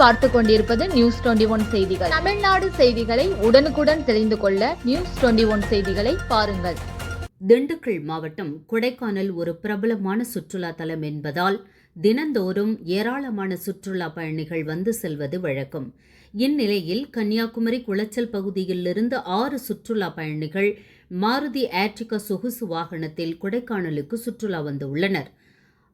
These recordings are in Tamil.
பார்த்து கொண்டிருப்பது நியூஸ் டுவெண்டி ஒன் செய்திகள். தமிழ்நாடு செய்திகளை உடனுக்குடன் தெரிந்து கொள்ள நியூஸ் டுவெண்டி ஒன் செய்திகளை பாருங்கள். திண்டுக்கல் மாவட்டம் கொடைக்கானல் ஒரு பிரபலமான சுற்றுலா தலம் என்பதால் தினந்தோறும் ஏராளமான சுற்றுலா பயணிகள் வந்து செல்வது வழக்கம். இந்நிலையில் கன்னியாகுமரி குளச்சல் பகுதியிலிருந்து ஆறு சுற்றுலா பயணிகள் மாருதி ஆட்ரிகா சொகுசு வாகனத்தில் கொடைக்கானலுக்கு சுற்றுலா வந்துள்ளனர்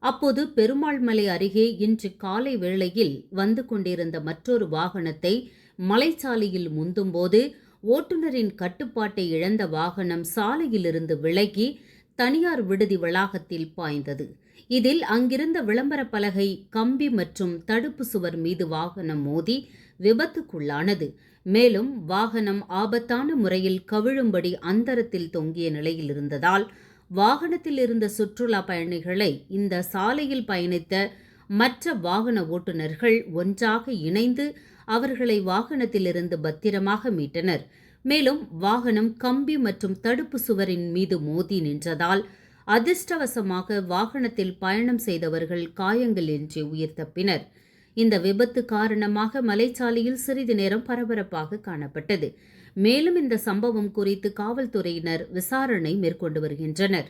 அப்போது பெருமாள் மலை அருகே இன்று காலை வேளையில் வந்து கொண்டிருந்த மற்றொரு வாகனத்தை மலைச்சாலையில் முந்தும்போது ஓட்டுநரின் கட்டுப்பாட்டை இழந்த வாகனம் சாலையிலிருந்து விலகி தனியார் விடுதி வளாகத்தில் பாய்ந்தது. இதில் அங்கிருந்த விளம்பர பலகை கம்பி மற்றும் தடுப்பு சுவர் மீது வாகனம் மோதி விபத்துக்குள்ளானது. மேலும் வாகனம் ஆபத்தான முறையில் கவிழும்படி அந்தரத்தில் தொங்கிய நிலையில் இருந்ததால் வாகனத்தில் இருந்த சுற்றுலா பயணிகளை இந்த சாலையில் பயணித்த மற்ற வாகன ஓட்டுநர்கள் ஒன்றாக இணைந்து அவர்களை வாகனத்திலிருந்து பத்திரமாக மீட்டனர். மேலும் வாகனம் கம்பி மற்றும் தடுப்பு சுவரின் மீது மோதி நின்றதால் அதிர்ஷ்டவசமாக வாகனத்தில் பயணம் செய்தவர்கள் காயங்களின்றி உயிர் தப்பினர் இந்த விபத்து காரணமாக மலைச்சாலையில் சிறிது நேரம் பரபரப்பாக காணப்பட்டது. மேலும் இந்த சம்பவம் குறித்து காவல்துறையினர் விசாரணை மேற்கொண்டு வருகின்றனர்.